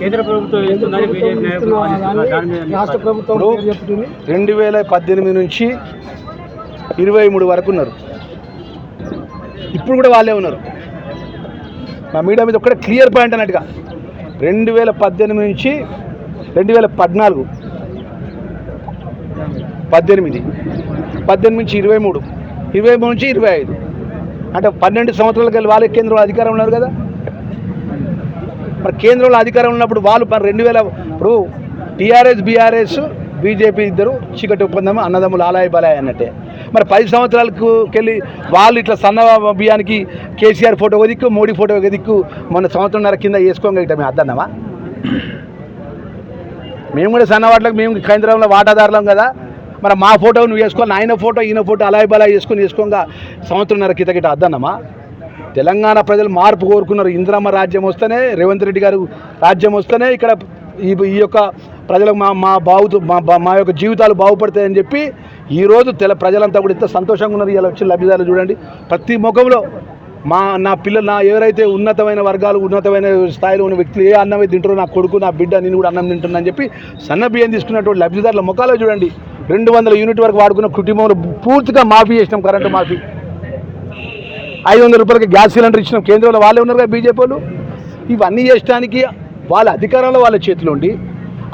కేంద్ర ప్రభుత్వం రాష్ట్ర ప్రభుత్వం రెండు వేల పద్దెనిమిది నుంచి ఇరవై మూడు వరకు ఉన్నారు. ఇప్పుడు కూడా వాళ్ళే ఉన్నారు. మా మీడియా మీద ఒక్కటే క్లియర్ పాయింట్ అన్నట్టుగా రెండు వేల పద్దెనిమిది నుంచి రెండు వేల పద్నాలుగు పద్దెనిమిది పద్దెనిమిది నుంచి ఇరవై మూడు ఇరవై మూడు నుంచి ఇరవై ఐదు. అంటే పన్నెండు సంవత్సరాలకి వెళ్ళి వాళ్ళే కేంద్రంలో అధికారం ఉన్నారు కదా. మరి కేంద్రంలో అధికారం ఉన్నప్పుడు వాళ్ళు మరి రెండు వేల ఇప్పుడు టీఆర్ఎస్ బీఆర్ఎస్ బీజేపీ ఇద్దరు చీకటి ఒప్పందం అన్నదమ్ములు ఆలాయ బలాయ అన్నట్టే. మరి పది సంవత్సరాలకు వెళ్ళి వాళ్ళు ఇట్లా సన్న బియ్యానికి కేసీఆర్ ఫోటో ఒక దిక్కు మోడీ ఫోటో ఒక దిక్కు మొన్న సంవత్సరంన్నర కింద వేసుకోగా ఇట్లా మేము అద్దన్నామా? మేము కూడా సన్నవాట్లకు మేము కేంద్రంలో వాటాదారులం కదా. మరి మా ఫోటో నువ్వు వేసుకొని ఆయన ఫోటో ఈయన ఫోటో అలాయ్ బలాయ్ వేసుకొని వేసుకోగా సంవత్సరంన్నర కింద గిట్ట అద్దన్నామా? తెలంగాణ ప్రజలు మార్పు కోరుకున్నారు. ఇందిరమ్మ రాజ్యం వస్తేనే రేవంత్ రెడ్డి గారు రాజ్యం వస్తేనే ఇక్కడ ఈ ఈ యొక్క ప్రజలకు మా మా బాగు మా బా- మా యొక్క జీవితాలు బాగుపడతాయని చెప్పి ఈరోజు తెల ప్రజలంతా కూడా ఇంత సంతోషంగా ఉన్నారు. ఇలా వచ్చిన లబ్ధిదారులు చూడండి. ప్రతి ముఖంలో మా నా పిల్లలు నా ఎవరైతే ఉన్నతమైన వర్గాలు ఉన్నతమైన స్థాయిలో ఉన్న వ్యక్తులు ఏ అన్నమే తింటారో నా కొడుకు నా బిడ్డ నేను కూడా అన్నం తింటున్నా అని చెప్పి సన్న బియ్యం తీసుకున్నటువంటి లబ్ధిదారుల ముఖాలు చూడండి. రెండు వందల యూనిట్ వరకు వాడుకున్న కుటుంబంలో పూర్తిగా మాఫీ చేసినాం కరెంటు మాఫీ. ఐదు వందల రూపాయలకి గ్యాస్ సిలిండర్ ఇచ్చిన కేంద్రంలో వాళ్ళే ఉన్నారు కదా బీజేపీ వాళ్ళు? ఇవన్నీ చేయడానికి వాళ్ళ అధికారంలో వాళ్ళ చేతిలో ఉండి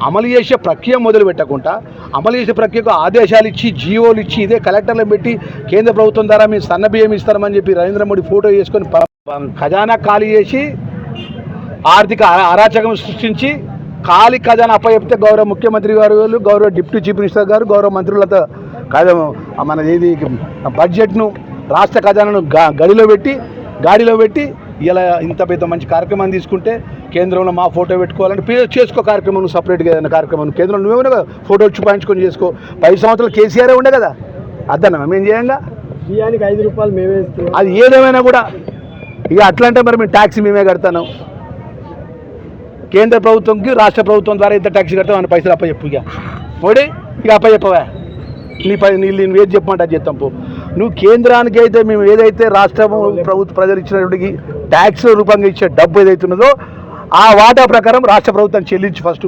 అమలు చేసే ప్రక్రియ మొదలు పెట్టకుండా అమలు చేసే ప్రక్రియకు ఆదేశాలు ఇచ్చి జీవోలు ఇచ్చి ఇదే కలెక్టర్లు పెట్టి కేంద్ర ప్రభుత్వం ద్వారా మేము సన్న బియ్యం ఇస్తామని చెప్పి నరేంద్ర మోడీ ఫోటో వేసుకొని ఖజానా ఖాళీ చేసి ఆర్థిక అరాచకం సృష్టించి ఖాళీ ఖజానా అప్పచెప్తే గౌరవ ముఖ్యమంత్రి గారు వాళ్ళు, గౌరవ డిప్యూటీ చీఫ్ మినిస్టర్ గారు గౌరవ మంత్రులతో కాదు మన ఇది బడ్జెట్ను రాష్ట్ర ఖజానాను గడిలో పెట్టి గాడిలో పెట్టి ఇలా ఇంత పెద్ద మంచి కార్యక్రమాన్ని తీసుకుంటే కేంద్రంలో మా ఫోటో పెట్టుకోవాలంటే పే- చేసుకో కార్యక్రమం సపరేట్గా ఏదైనా కార్యక్రమం. కేంద్రంలో నువ్వేమో కదా ఫోటో చూపించుకొని చేసుకో. పది సంవత్సరాలు కేసీఆర్ ఉండే కదా. అద్దన్నా మేము చేయంగా? బియ్యానికి ఐదు రూపాయలు మేమే అది ఏదేమైనా కూడా. ఇక అట్లా అంటే మరి మేము ట్యాక్సీ మేమే కడతాను. కేంద్ర ప్రభుత్వంకి రాష్ట్ర ప్రభుత్వం ద్వారా ఇంత ట్యాక్సీ కడతాం అని పైసలు అప్పచెప్పు ఇక. మోడీ ఇక అప్పచెప్పవా? నీ పై నీ నేను ఏది చెప్పమంటే అది చెప్తాం పో. నువ్వు కేంద్రానికి అయితే మేము ఏదైతే రాష్ట్రము ప్రభుత్వ ప్రజలు ఇచ్చినటువంటి ట్యాక్స్ రూపంగా ఇచ్చే డబ్బు ఏదైతే ఉన్నదో ఆ వాటా ప్రకారం రాష్ట్ర ప్రభుత్వం చెల్లించి ఫస్ట్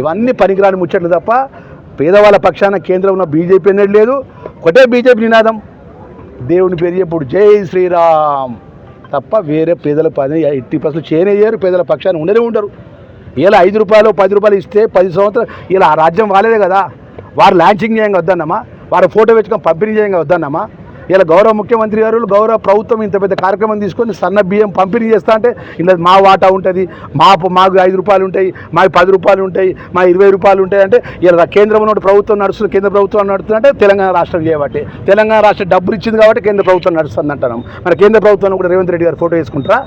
ఇవన్నీ పనికిరాని ముచ్చట్లు తప్ప పేదవాళ్ళ పక్షాన కేంద్రం ఉన్న బీజేపీ అనేది లేదు. ఒకటే బీజేపీ నినాదం. దేవుని పేరు చెప్పుడు జై శ్రీరామ్. తప్ప వేరే పేదల పని ఎట్టి పర్సెంట్ చేయనేయ్యారు పేదల పక్షాన్ని ఉండనే ఉండరు. ఇలా ఐదు రూపాయలు పది రూపాయలు ఇస్తే పది సంవత్సరాలు ఇలా ఆ రాజ్యం వాలేదే కదా. వారు లాంచింగ్ చేయంగా వద్దన్నమా? వారు ఫోటో పెట్టుకొని పంపిణీ చేయంగా వద్దన్నమా ఇలా గౌరవ ముఖ్యమంత్రి గారు గౌరవ ప్రభుత్వం ఇంత పెద్ద కార్యక్రమం తీసుకొని సన్న బియ్యం పంపిణీ చేస్తా అంటే ఇలా మా వాటా ఉంటుంది మా మాకు ఐదు రూపాయలు ఉంటాయి మాకు పది రూపాయలు ఉంటాయి మా ఇరవై రూపాయలు ఉంటాయి అంటే ఇలా కేంద్రంలో ప్రభుత్వం నడుస్తుంది కేంద్ర ప్రభుత్వం నడుస్తుందంటే తెలంగాణ రాష్ట్రం చేయబట్టి తెలంగాణ రాష్ట్రం డబ్బులు ఇచ్చింది కాబట్టి కేంద్ర ప్రభుత్వం నడుస్తుంది అంటున్నాం మన కేంద్ర ప్రభుత్వం కూడా రేవంత్ రెడ్డి గారు ఫోటో వేసుకుంటారా?